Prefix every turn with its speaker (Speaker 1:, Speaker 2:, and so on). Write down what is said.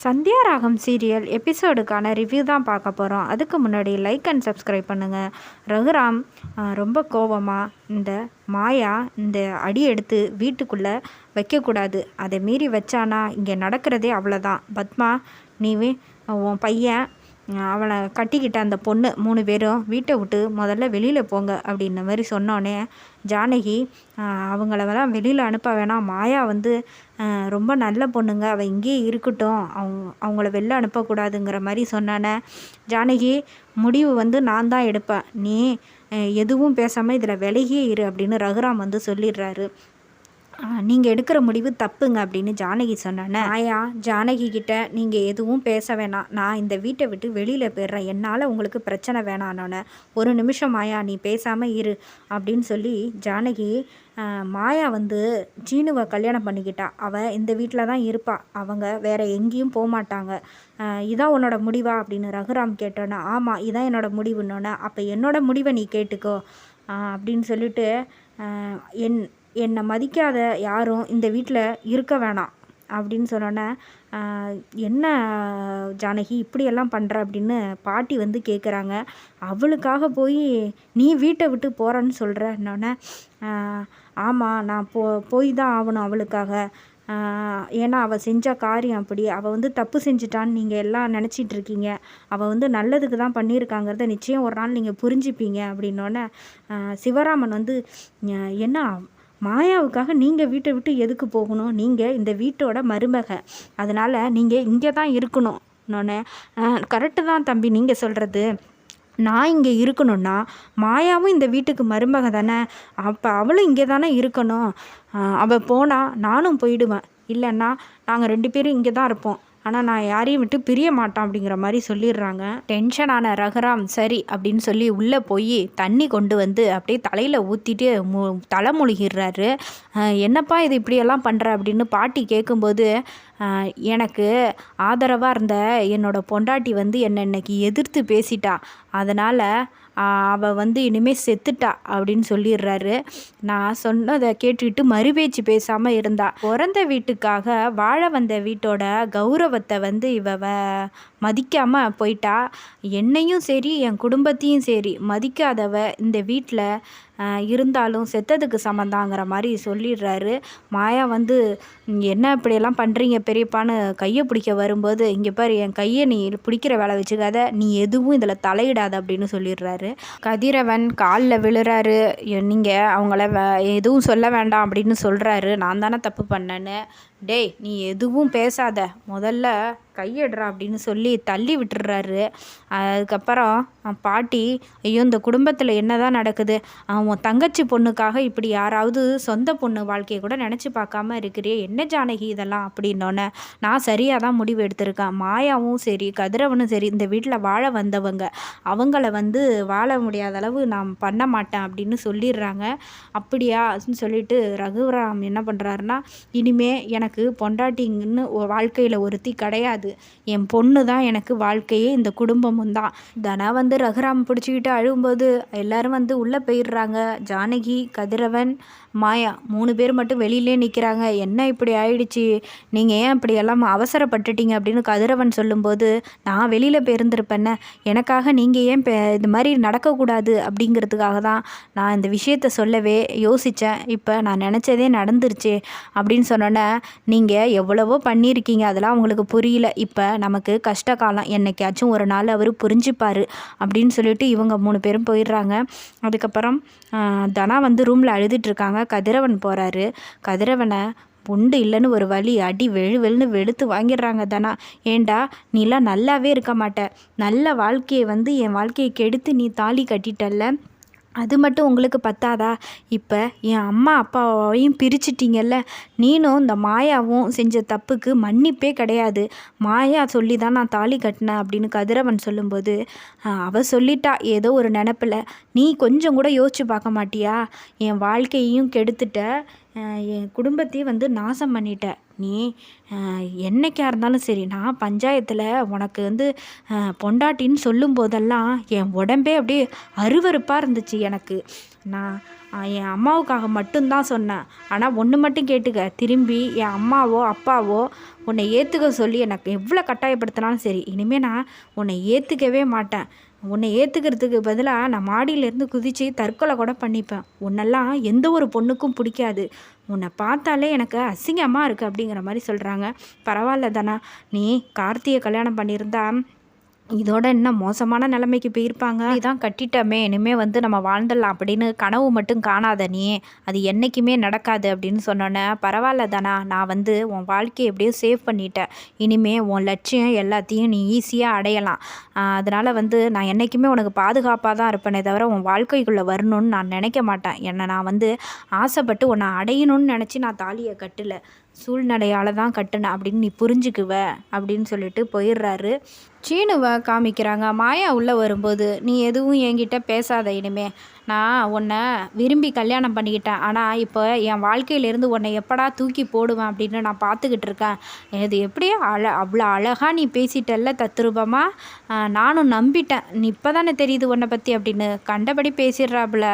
Speaker 1: சந்தியா ராகம் serial எபிசோடுக்கான review தான் பார்க்க போகிறோம் அதுக்கு முன்னாடி லைக் அண்ட் சப்ஸ்கிரைப் பண்ணுங்கள் ரகுராம் ரொம்ப கோபமாக இந்த மாயா இந்த அடி எடுத்து வீட்டுக்குள்ளே வைக்கக்கூடாது. அதை மீறி வச்சானா இங்கே நடக்கிறதே அவ்வளோதான் பத்மா நீ உன் பையன் அவளை கட்டிக்கிட்ட அந்த பொண்ணு மூணு பேரும் வீட்டை விட்டு முதல்ல வெளியில் போங்க அப்படின்ன மாதிரி சொன்னோடனே ஜானகி அவங்களெல்லாம் வெளியில் அனுப்ப வேணாம். மாயா வந்து ரொம்ப நல்ல பொண்ணுங்க. அவள் இங்கேயே இருக்கட்டும். அவங்க அவங்கள வெளில அனுப்பக்கூடாதுங்கிற மாதிரி சொன்னானே ஜானகி முடிவு வந்து நான் தான் எடுப்பேன். நீ எதுவும் பேசாமல் இதில் விலகியே இரு அப்படின்னு ரகுராம் வந்து சொல்லிடுறாரு. நீங்கள் எடுக்கிற முடிவு தப்புங்க அப்படின்னு ஜானகி சொன்னானே. ஆயா ஜானகி கிட்ட நீங்கள் எதுவும் பேச வேணாம். நான் இந்த வீட்டை விட்டு வெளியில் போயிடுறேன். என்னால் உங்களுக்கு பிரச்சனை வேணானோன்னு ஒரு நிமிஷம் மாயா நீ பேசாமல் இரு அப்படின்னு சொல்லி ஜானகி மாயா வந்து ஜீனுவை கல்யாணம் பண்ணிக்கிட்டா. அவள் இந்த வீட்டில் தான் இருப்பாள் அவங்க வேற எங்கேயும் போக மாட்டாங்க. இதான் உன்னோட முடிவா அப்படின்னு ரகுராம் கேட்டோன்னே. ஆமாம் இதான் என்னோட முடிவுன்னொன்னே. அப்போ என்னோட முடிவை நீ கேட்டுக்கோ அப்படின்னு சொல்லிட்டு என் என்னை மதிக்காத யாரும் இந்த வீட்டில் இருக்க வேணாம் அப்படின்னு சொன்னோன்னே என்ன ஜானகி இப்படியெல்லாம் பண்ணுற அப்படின்னு பாட்டி வந்து கேட்குறாங்க அவளுக்காக போய் நீ வீட்டை விட்டு போகிறேன்னு சொல்கிறன்னொன்னே ஆமாம் நான் போ போய் தான் ஆகணும் அவளுக்காக. ஏன்னா அவள் செஞ்ச காரியம் அப்படி. அவள் வந்து தப்பு செஞ்சிட்டான்னு நீங்கள் எல்லாம் நினச்சிட்டு இருக்கீங்க. அவள் வந்து நல்லதுக்கு தான் பண்ணியிருக்காங்கிறத நிச்சயம் ஒரு நாள் நீங்கள் புரிஞ்சுப்பீங்க. அப்படின்னோடனே சிவராமன் வந்து என்ன மாயாவுக்காக நீங்கள் வீட்டை விட்டு எதுக்கு போகணும்? நீங்கள் இந்த வீட்டோட மருமக. அதனால் நீங்கள் இங்கே தான் இருக்கணும். இன்னொன்று கரெக்டு தான் தம்பி நீங்கள் சொல்கிறது நான் இங்கே இருக்கணும்னா மாயாவும் இந்த வீட்டுக்கு மருமக தானே. அப்போ அவளும் இங்கே தானே இருக்கணும். அவள் போனால் நானும் போயிடுவேன். இல்லைன்னா நாங்கள் ரெண்டு பேரும் இங்கே தான் இருப்போம். ஆனால் நான் யாரையும் விட்டு பிரிய மாட்டான் அப்படிங்கிற மாதிரி சொல்லிடுறாங்க. டென்ஷனான ரகுராம் சரி அப்படின்னு சொல்லி உள்ளே போய் தண்ணி கொண்டு வந்து அப்படியே தலையில் ஊற்றிட்டு மு தலை முழுகிடுறாரு. என்னப்பா இது இப்படியெல்லாம் பண்ணுற அப்படின்னு பாட்டி கேட்கும்போது எனக்கு ஆதரவாக இருந்த என்னோடய பொண்டாட்டி வந்து என்னை இன்னைக்கு எதிர்த்து பேசிட்டா. அதனால் அவள் வந்து இனிமேல் செத்துட்டா அப்படின்னு சொல்லிடுறாரு. நான் சொன்னதை கேட்டுக்கிட்டு மறுபேச்சு பேசாமல் இருந்தா. பிறந்த வீட்டுக்காக வாழ வந்த வீட்டோட கௌரவத்தை வந்து இவ மதிக்காமல் போயிட்டா. என்னையும் சரி என் குடும்பத்தையும் சரி மதிக்காதவ இந்த வீட்டில் இருந்தாலும் செத்ததுக்கு சமந்தாங்கிற மாதிரி சொல்லிடுறாரு. மாயா வந்து என்ன இப்படியெல்லாம் பண்ணுறீங்க பெரியப்பான்னு கையை பிடிக்க வரும்போது இங்கே பாரு என் கையை நீ பிடிக்கிற வேலை வச்சுக்காத நீ எதுவும் இதில் தலையிடாத அப்படின்னு சொல்லிடுறாரு. கதிரவன் காலில் விழுறாரு. நீங்கள் அவங்கள எதுவும் சொல்ல வேண்டாம் அப்படின்னு சொல்கிறாரு நான் தானே தப்பு பண்ணேன்னு டேய் நீ எதுவும் பேசாத. முதல்ல கையிடுறா அப்படின்னு சொல்லி தள்ளி விட்டுறாரு அதுக்கப்புறம் பாட்டி ஐயோ இந்த குடும்பத்தில் என்ன தான் நடக்குது? அவன் தங்கச்சி பொண்ணுக்காக இப்படி யாராவது சொந்த பொண்ணு வாழ்க்கையை கூட நினச்சி பார்க்காம இருக்கிறியே. என்ன ஜானகி இதெல்லாம்? அப்படின்னோடனே நான் சரியாக தான் முடிவு எடுத்திருக்கேன். மாயாவும் சரி கதிரவனும் சரி இந்த வீட்டில் வாழ வந்தவங்க. அவங்கள வந்து வாழ முடியாத அளவு நான் பண்ண மாட்டேன் அப்படின்னு சொல்லிடுறாங்க அப்படியா? சொல்லிட்டு ரகுராம் என்ன பண்ணுறாருன்னா இனிமே எனக்கு எனக்கு பொண்டாட்டிங்கன்னு வாழ்க்கையில் ஒருத்தி கிடையாது. என் பொண்ணு தான் எனக்கு வாழ்க்கையே இந்த குடும்பமும் தான். தனா வந்து ரகுராம் பிடிச்சிக்கிட்டு அழுகும்போது எல்லாரும் வந்து உள்ளே போயிடுறாங்க. ஜானகி கதிரவன் மாயா மூணு பேர் மட்டும் வெளியிலே நிற்கிறாங்க என்ன இப்படி ஆயிடுச்சு? நீங்கள் ஏன் இப்படி எல்லாம் அவசரப்பட்டுட்டீங்க அப்படின்னு கதிரவன் சொல்லும்போது நான் வெளியில் போயிருந்திருப்பேன்ன. எனக்காக நீங்கள் ஏன் இது மாதிரி நடக்கக்கூடாது அப்படிங்கிறதுக்காக தான் நான் இந்த விஷயத்த சொல்லவே யோசித்தேன் இப்போ நான் நினச்சதே நடந்துருச்சு அப்படின்னு சொன்னோன்னே நீங்கள் எவ்வளவோ பண்ணியிருக்கீங்க அதெல்லாம் அவங்களுக்கு புரியல. இப்போ நமக்கு கஷ்ட காலம். என்னைக்காச்சும் ஒரு நாள் அவர் புரிஞ்சுப்பார் அப்படின்னு சொல்லிட்டு இவங்க மூணு பேரும் போயிடுறாங்க. அதுக்கப்புறம் தனா வந்து ரூமில் அழுதுட்ருக்காங்க கதிரவன் போகிறாரு கதிரவனை உண்டு இல்லைன்னு ஒரு வழி அடி வெழு வெளுன்னு வெளுத்து வாங்கிடுறாங்க தானா. ஏண்டா நீலாம் நல்லாவே இருக்க மாட்ட. நல்ல வாழ்க்கையை வந்து என் வாழ்க்கையை கெடுத்து நீ தாலி கட்டிட்டல்ல. அது மட்டும் உங்களுக்கு பத்தாதா? இப்போ என் அம்மா அப்பாவையும் பிரிச்சிட்டிங்கல்ல? நீனும் இந்த மாயாவும் செஞ்ச தப்புக்கு மன்னிப்பே கிடையாது. மாயா சொல்லி தான் நான் தாலி கட்டினேன் அப்படின்னு கதிரவன் சொல்லும்போது அவள் சொல்லிட்டா ஏதோ ஒரு நினப்பில். நீ கொஞ்சம் கூட யோசிச்சு பார்க்க மாட்டியா? என் வாழ்க்கையையும் கெடுத்துட்ட. என் குடும்பத்தையும் வந்து நாசம் பண்ணிட்ட. நீ என்னைக்கா இருந்தாலும் சரி நான் பஞ்சாயத்தில் உனக்கு வந்து பொண்டாட்டின்னு சொல்லும் போதெல்லாம் என் உடம்பே அப்படியே அருவருப்பாக இருந்துச்சு எனக்கு. நான் என் அம்மாவுக்காக மட்டும்தான் சொன்னேன். ஆனால் ஒன்று மட்டும் கேட்டுக்க. திரும்பி என் அம்மாவோ அப்பாவோ உன்னை ஏற்றுக்க சொல்லி எனக்கு எவ்வளோ கட்டாயப்படுத்தினாலும் சரி இனிமேல் நான் உன்னை ஏற்றுக்கவே மாட்டேன். உன்னை ஏற்றுக்கிறதுக்கு பதிலாக நான் மாடியிலேருந்து குதித்து தற்கொலை கூட பண்ணிப்பேன். உன்னெல்லாம் எந்த ஒரு பொண்ணுக்கும் பிடிக்காது. உன்னை பார்த்தாலே எனக்கு அசிங்கமாக இருக்குது அப்படிங்கிற மாதிரி சொல்கிறாங்க பரவாயில்ல தானா. நீ கார்த்தியை கல்யாணம் பண்ணியிருந்தா இதோட இன்னும் மோசமான நிலைமைக்கு போயிருப்பாங்க? இதான் கட்டிட்டோமே இனிமேல் வந்து நம்ம வாழ்ந்துடலாம் அப்படின்னு கனவு மட்டும் காணாத நீ அது என்றைக்குமே நடக்காது அப்படின்னு சொன்னோன்னே பரவாயில்ல தானா நான் வந்து உன் வாழ்க்கையை எப்படியோ சேவ் பண்ணிட்டேன். இனிமே உன் லட்சியம் எல்லாத்தையும் நீ ஈஸியாக அடையலாம். அதனால் வந்து நான் என்றைக்குமே உனக்கு பாதுகாப்பாக தான் இருப்பேனே தவிர உன் வாழ்க்கைக்குள்ளே வரணும்னு நான் நினைக்க மாட்டேன். என்னை நான் வந்து ஆசைப்பட்டு உன்னை அடையணும்னு நினச்சி நான் தாலியை கட்டலை. சூழ்நிலையால் தான் கட்டினேன் அப்படின்னு நீ புரிஞ்சுக்குவ அப்படின்னு சொல்லிட்டு போயிடுறாரு. சீனுவை காமிக்கிறாங்க மாயா உள்ளே வரும்போது நீ எதுவும் என்கிட்ட பேசாத இனிமே. நான் உன்னை விரும்பி கல்யாணம் பண்ணிக்கிட்டேன். ஆனால் இப்போ என் வாழ்க்கையிலேருந்து உன்னை எப்படா தூக்கி போடுவேன் அப்படின்னு நான் பார்த்துக்கிட்டு இருக்கேன். இது எப்படியோ அழ அவ்வளோ அழகாக நீ பேசிட்டல்ல தத்ரூபமாக நானும் நம்பிட்டேன். நீ இப்போ தானே தெரியுது உன்னை பற்றி அப்படின்னு கண்டபடி பேசிடுறாப்புல.